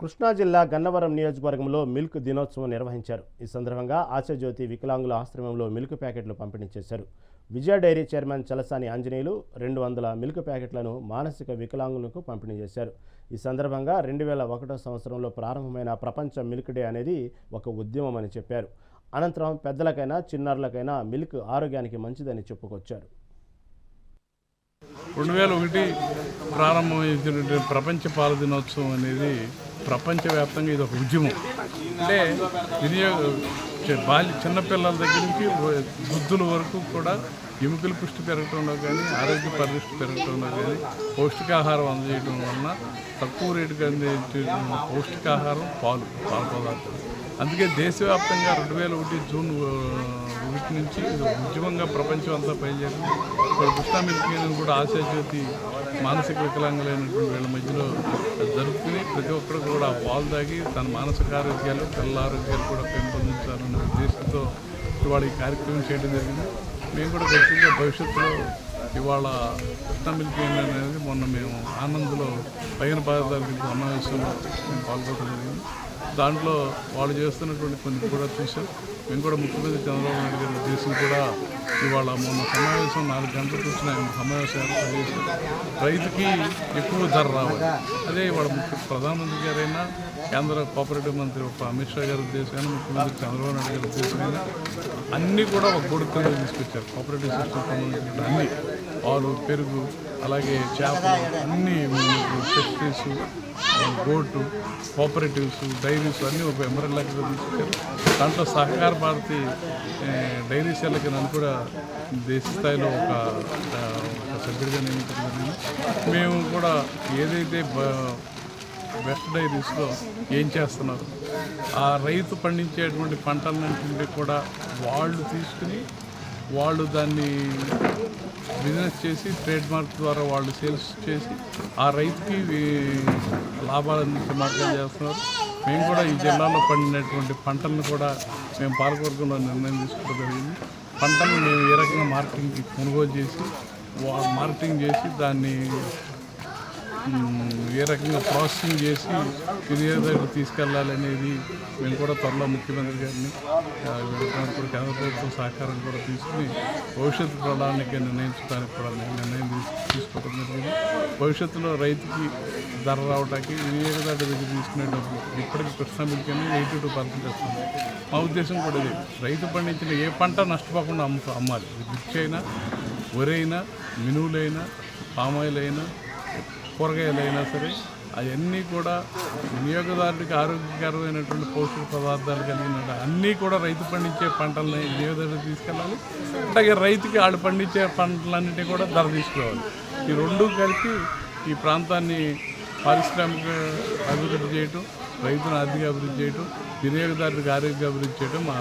కృష్ణా జిల్లా గన్నవరం నియోజకవర్గంలో మిల్క్ దినోత్సవం నిర్వహించారు. ఈ సందర్భంగా ఆశాజ్యోతి వికలాంగుల ఆశ్రమంలో మిల్క్ ప్యాకెట్లు పంపిణీ చేశారు. విజయ డైరీ చైర్మన్ చలసాని ఆంజనేయులు రెండు వందల మిల్క్ ప్యాకెట్లను మానసిక వికలాంగులకు పంపిణీ చేశారు. ఈ సందర్భంగా రెండు వేల ఒకటో సంవత్సరంలో ప్రారంభమైన ప్రపంచ మిల్క్ డే అనేది ఒక ఉద్యమం అని చెప్పారు. అనంతరం పెద్దలకైనా చిన్నారులకైనా మిల్క్ ఆరోగ్యానికి మంచిదని చెప్పుకొచ్చారు. రెండు వేల ఒకటి ప్రారంభమైనటువంటి ప్రపంచ పాల దినోత్సవం అనేది ప్రపంచవ్యాప్తంగా ఇది ఒక ఉద్యమం. అంటే వినియోగ బాల్య చిన్నపిల్లల దగ్గర నుంచి వృద్ధుల వరకు కూడా ఎముకల పుష్టి పెరగటంలో కానీ ఆరోగ్య పరిపుష్టి పెరగటంలో కానీ పౌష్టికాహారం అందజేయడం వలన తక్కువ రేటుకి అందేటువంటి పౌష్టికాహారం పాలు పాల పదార్థాలు. అందుకే దేశవ్యాప్తంగా రెండు వేల ఒకటి జూన్ ఒకటి నుంచి ఉద్యమంగా ప్రపంచం అంతా పనిచేసింది. ఇక్కడ కృష్ణా మిల్క్ కూడా ఆశాజ్యోతి మానసిక వికలాంగులైనటువంటి వీళ్ళ మధ్యలో జరుపుకుని ప్రతి ఒక్కరు కూడా పాలు తాగి తన మానసిక ఆరోగ్యాలు పిల్లల ఆరోగ్యాలు కూడా పెంపొందించాలని ఉద్దేశంతో ఇవాళ ఈ కార్యక్రమం చేయడం జరిగింది. మేము కూడా ఖచ్చితంగా భవిష్యత్తులో ఇవాళ కృష్ణా మిల్క్ అనేది మొన్న మేము ఆనంద్లో పైన పదార్థాలు సమావేశంలో మేము పాల్గొనడం జరిగింది. దాంట్లో వాళ్ళు చేస్తున్నటువంటి కొన్ని కూడా చూసాం మేము కూడా ముఖ్యమంత్రి చంద్రబాబు నాయుడు గారిని ఉద్దేశం కూడా ఇవాళ మొన్న సమావేశం నాలుగు గంటలు కూర్చుని ఆయన సమావేశం ఏర్పాటు చేసి రైతుకి ఎక్కువ ధర రావాలి. అదే ఇవాళ ముఖ్య ప్రధానమంత్రి గారైనా కేంద్ర కోఆపరేటివ్ మంత్రి ఒక అమిత్ షా గారి ఉద్దేశమైనా ముఖ్యమంత్రి చంద్రబాబు నాయుడు గారి ఉద్దేశమైనా అన్నీ కూడా ఒక గొడుగు తీసుకొచ్చారు. కోఆపరేటివ్ సిస్టమ్ సంబంధించిన అన్నీ పాలు పెరుగు అలాగే చేపలు అన్ని ఫెక్టరీస్ బోటు కోఆపరేటివ్స్ డైరీస్ అన్నీ ఒక ఎంబ్రెల్లా కింద తీసుకొచ్చారు. దాంట్లో సహకార భారతి డైరీ సెల్కి నన్ను కూడా దేశ స్థాయిలో ఒక సభ్యుడిగా నియమించడం మేము కూడా ఏదైతే వెస్ట్ డైరీస్లో ఏం చేస్తున్నారు ఆ రైతు పండించేటువంటి పంటలన్నింటినీ కూడా వాళ్ళు తీసుకుని వాళ్ళు దాన్ని బిజినెస్ చేసి ట్రేడ్ మార్క్ ద్వారా వాళ్ళు సేల్స్ చేసి ఆ రైతుకి లాభాలు అందించే మార్గం చేస్తున్నారు. మేము కూడా ఈ జిల్లాలో పండినటువంటి పంటలను కూడా మేము పాలకవర్గంలో నిర్ణయం తీసుకోవడం జరిగింది. పంటలను మేము ఏ రకంగా మార్కెటింగ్కి కొనుగోలు చేసి మార్కెటింగ్ చేసి దాన్ని ఏ రకంగా ప్రాసెసింగ్ చేసి వినియోగదారులకు తీసుకెళ్ళాలనేది మేము కూడా త్వరలో ముఖ్యమంత్రి గారిని కూడా కేంద్ర ప్రభుత్వం సహకారం కూడా తీసుకుని భవిష్యత్తు ప్రణాళిక నిర్ణయించడానికి కూడా నిర్ణయం తీసుకోవడం జరిగింది. భవిష్యత్తులో రైతుకి ధర రావడానికి వినియోగదారుల దగ్గర తీసుకునే డబ్బులు ఇప్పటికి కృష్ణా మిల్కనే ఎయిటీ టూ పర్సెంట్ వస్తుంది మా ఉద్దేశం కూడా ఇది. రైతు పండించిన ఏ పంట నష్టపోకుండా అమ్ము అమ్మాలి. మిర్చి అయినా వరి అయినా మినువులైనా పామాయిల్ అయినా కూరగాయలు అయినా సరే అవన్నీ కూడా వినియోగదారుడికి ఆరోగ్యకరమైనటువంటి పోషక పదార్థాలు కలిగిన అన్నీ కూడా రైతు పండించే పంటలని వినియోగదారుడు తీసుకెళ్ళాలి? అలాగే రైతుకి వాళ్ళు పండించే పంటలన్నింటినీ కూడా ధర తీసుకురావాలి ఈ రెండు కలిపి ఈ ప్రాంతాన్ని పారిశ్రామిక అభివృద్ధి చేయటం రైతును ఆర్థిక అభివృద్ధి చేయటం వినియోగదారుడికి ఆరోగ్య అభివృద్ధి చేయడం మా